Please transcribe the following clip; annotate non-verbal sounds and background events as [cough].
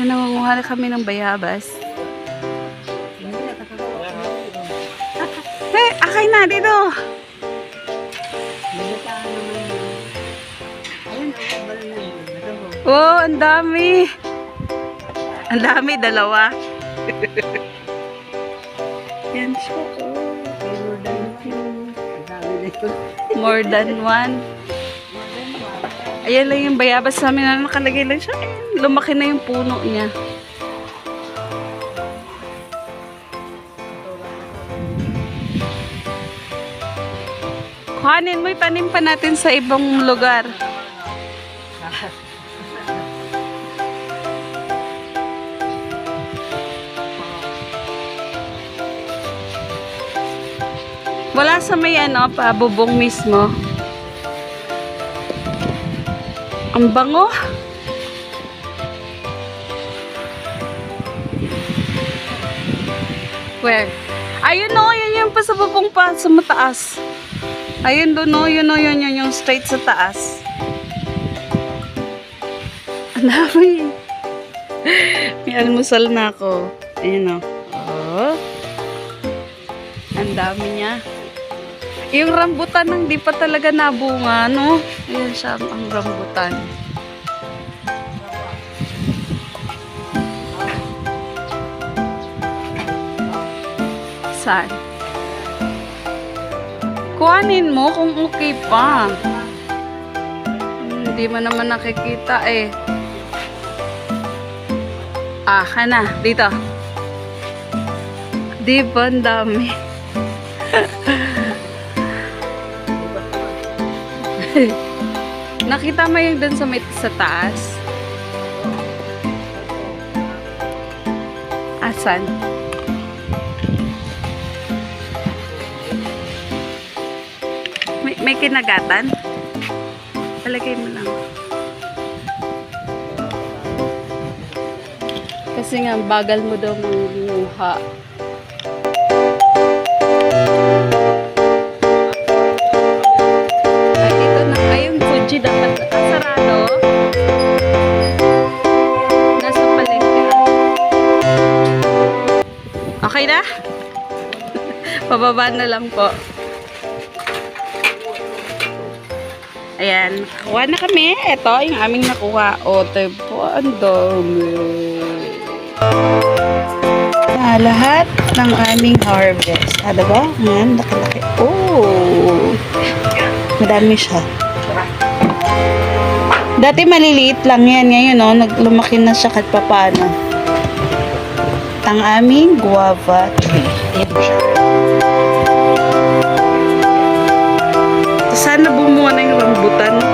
Yan, nangunguha na kami ng bayabas. Hey, akay na dito. Oh, ang dami. Ang dami, dalawa. [laughs] Yan siya. oh. More than one. Ayan lang yung bayabas namin na nakalagay lang siya. Ayan, Lumaki na yung puno niya. Kuhanin mo, itanim pa natin sa ibang lugar. Wala sa may ano, pa bubong mismo. Ang bango. Where? Ayun o, yun yung pa sa bubong pa, sa mataas. Ayun doon o, yun o, yun, yun, yung straight sa taas. [laughs] Ang dami. May almusal na ako. Ayun o. Oh. Ang dami niya. Yung rambutan nang di pa talaga nabunga, no? Ayan siya, ang rambutan. Saan? Kuhanin mo kung okay pa. Hindi mo naman nakikita eh. Ah, kana. Dito. Di ba ang dami? [laughs] [laughs] Nakita mo yung dun sa, may, sa taas? Asan? May, may kinagatan? Palagay mo lang. Kasi nga, bagal mo daw manguha. Okay na? Pababa na lang po. Ayan, nakuha na kami. Ito, yung aming nakuha. O, po, ang dami. Na lahat ng aming harvest. Ah, diba? Ayan, laki-laki. Oh! Madami siya. Dati maliliit lang yan. Ngayon, no, naglumaki na siya kahit papano. Ang aming guava tree. Ayan siya. Sana bumuha na yung rambutan.